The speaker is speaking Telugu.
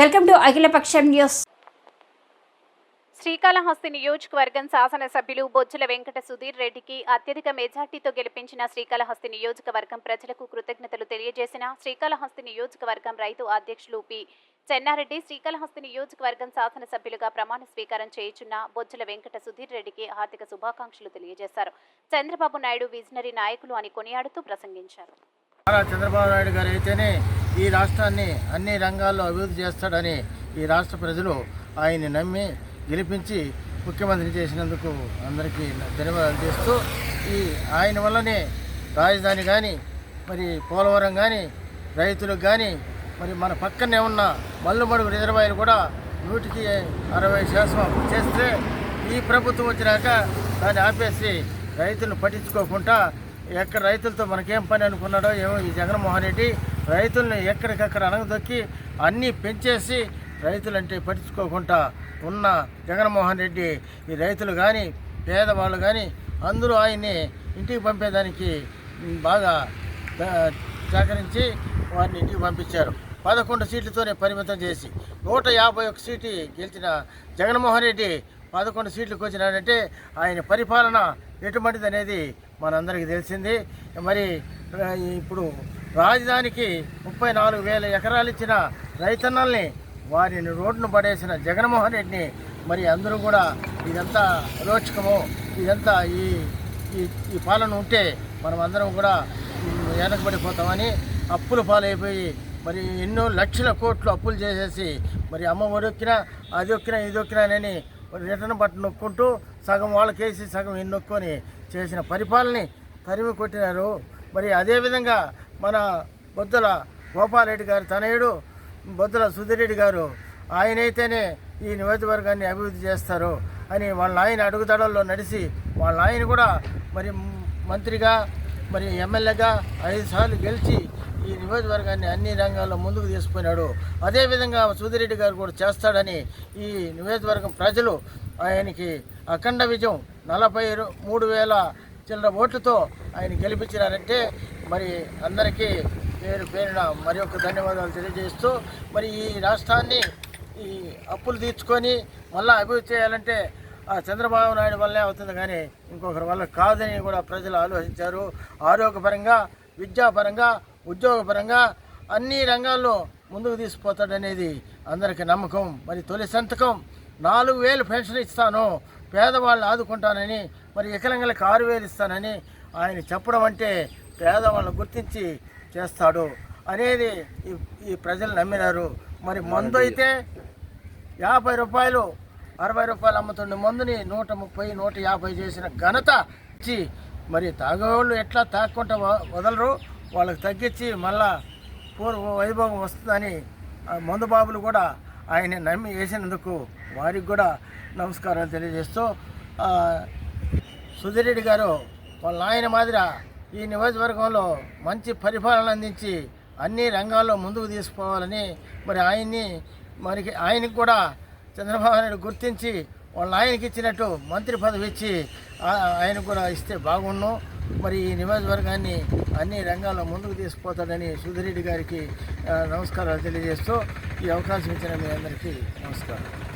Welcome to Akhilapaksham news. Srikalahasti నియోజకవర్గం శాసనసభ్యులు బొజ్జల వెంకట సుధీర్ రెడ్డికి అత్యధిక మెజార్టీతో గెలిపించిన శ్రీకాళహస్తి నియోజకవర్గం ప్రజలకు కృతజ్ఞతలు తెలియజేసిన శ్రీకాళహస్తి నియోజకవర్గం రైతు అధ్యక్షులు పి. చెన్నారెడ్డి శ్రీకాళహస్తి నియోజకవర్గం శాసనసభ్యులుగా ప్రమాణ స్వీకారం చేయుచున్న బొజ్జల వెంకట సుధీర్ రెడ్డికి హార్దిక శుభాకాంక్షలు తెలియజేశారు. చంద్రబాబు నాయుడు విజనరీ నాయకులు అని కొనియాడుతూ ప్రసంగించారు. చంద్రబాబు నాయుడు గారు అయితేనే ఈ రాష్ట్రాన్ని అన్ని రంగాల్లో అభివృద్ధి చేస్తాడని ఈ రాష్ట్ర ప్రజలు ఆయన్ని నమ్మి గెలిపించి ముఖ్యమంత్రి చేసినందుకు అందరికీ ధన్యవాదాలు చేస్తూ ఈ ఆయన వల్లనే రాజధాని కానీ మరి పోలవరం కానీ రైతులకు కానీ మరి మన పక్కనే ఉన్న మల్లుమడుగు రిజర్వాయర్ కూడా నూటికి అరవై శాతం చేస్తే ఈ ప్రభుత్వం వచ్చినాక దాన్ని ఆపేసి రైతులను పట్టించుకోకుండా ఎక్కడ రైతులతో మనకేం పని అనుకున్నాడో ఏమో ఈ జగన్మోహన్ రెడ్డి రైతుల్ని ఎక్కడికక్కడ అణగదొక్కి అన్నీ పెంచేసి రైతులంటే పట్టించుకోకుండా ఉన్న జగన్మోహన్ రెడ్డి ఈ రైతులు కానీ పేదవాళ్ళు కానీ అందరూ ఆయన్ని ఇంటికి పంపేదానికి బాగా సేకరించి సహకరించి వారిని ఇంటికి పంపించారు. పదకొండు సీట్లతోనే పరిమితం చేసి నూట యాభై ఒక సీటు గెలిచిన జగన్మోహన్ రెడ్డి పదకొండు సీట్లకు వచ్చినాడంటే ఆయన పరిపాలన ఎటువంటిది అనేది మనందరికీ తెలిసింది. మరి ఇప్పుడు రాజధానికి ముప్పై నాలుగు వేల ఎకరాలు ఇచ్చిన రైతన్నల్ని వారిని రోడ్డును పడేసిన జగన్మోహన్ రెడ్డిని మరి అందరూ కూడా ఇదంతా అలోచకము ఇదంతా ఈ ఈ ఈ పాలన ఉంటే మనం అందరం కూడా వెనకబడిపోతామని అప్పుల పాలైపోయి మరి ఎన్నో లక్షల కోట్లు అప్పులు చేసేసి మరి అమ్మ ఒడొక్కినా అది ఒక్కినా ఇది ఒక్కినానని రిటర్న్ బట్టన్ నొక్కుంటూ సగం వాళ్ళకేసి సగం ఎన్నొక్కొని చేసిన పరిపాలనని తరిమి కొట్టినారు. మరి అదేవిధంగా మన బొద్దుల గోపాలరెడ్డి గారు తనయుడు బొద్దుల సుధీరెడ్డి గారు ఆయనైతేనే ఈ నియోజకవర్గాన్ని అభివృద్ధి చేస్తారు అని వాళ్ళ ఆయన అడుగుదడల్లో నడిచి వాళ్ళ ఆయన కూడా మరి మంత్రిగా మరి ఎమ్మెల్యేగా ఐదు సార్లు గెలిచి ఈ నియోజకవర్గాన్ని అన్ని రంగాల్లో ముందుకు తీసుకుపోయినాడు. అదేవిధంగా సుధిరెడ్డి గారు కూడా చేస్తాడని ఈ నియోజకవర్గం ప్రజలు ఆయనకి అఖండ విజయం నలభై మూడు వేల చిల్లర ఓట్లతో ఆయన గెలిపించినారంటే మరి అందరికీ పేరు పేరున మరి ఒక ధన్యవాదాలు తెలియజేస్తూ మరి ఈ రాష్ట్రాన్ని ఈ అప్పులు తీర్చుకొని మళ్ళీ అభివృద్ధి చేయాలంటే చంద్రబాబు నాయుడు వల్లే అవుతుంది. కానీ ఇంకొకరి వల్ల కాదని కూడా ప్రజలు ఆలోచించారు. ఆరోగ్యపరంగా విద్యాపరంగా ఉద్యోగపరంగా అన్ని రంగాల్లో ముందుకు తీసుకుపోతాడనేది అందరికీ నమ్మకం. మరి తొలి సంతకం నాలుగు వేలు పెన్షన్ ఇస్తాను పేదవాళ్ళని ఆదుకుంటానని మరి వికలాంగులకు ఆరు వేలు ఇస్తానని ఆయన చెప్పడం అంటే పేదవాళ్ళని గుర్తించి చేస్తాడు అనేది ఈ ఈ ప్రజలు నమ్మినారు. మరి మందు అయితే యాభై రూపాయలు అరవై రూపాయలు అమ్ముతుండే మందుని నూట ముప్పై నూట యాభై చేసిన ఘనత ఇచ్చి మరి తాగేవాళ్ళు ఎట్లా తాక్కుంటా వదలరు? వాళ్ళకి తగ్గించి మళ్ళా పూర్వ వైభవం వస్తుందని మందు బాబులు కూడా ఆయన నమ్మి వేసినందుకు వారికి కూడా నమస్కారాలు తెలియజేస్తూ సుధీరెడ్డి గారు వాళ్ళ ఆయన మాదిరి ఈ నియోజకవర్గంలో మంచి పరిపాలన అందించి అన్ని రంగాల్లో ముందుకు తీసుకోవాలని మరి ఆయన్ని మరి ఆయనకు కూడా చంద్రబాబు నాయుడు గుర్తించి వాళ్ళ ఆయనకి ఇచ్చినట్టు మంత్రి పదవి ఇచ్చి ఆ- కూడా ఇస్తే బాగుండు. మరి ఈ నియోజకవర్గాన్ని అన్ని రంగాల్లో ముందుకు తీసుకుపోతాడని సుధిరెడ్డి గారికి నమస్కారాలు తెలియజేస్తూ ఈ అవకాశం ఇచ్చిన మీ అందరికీ నమస్కారం.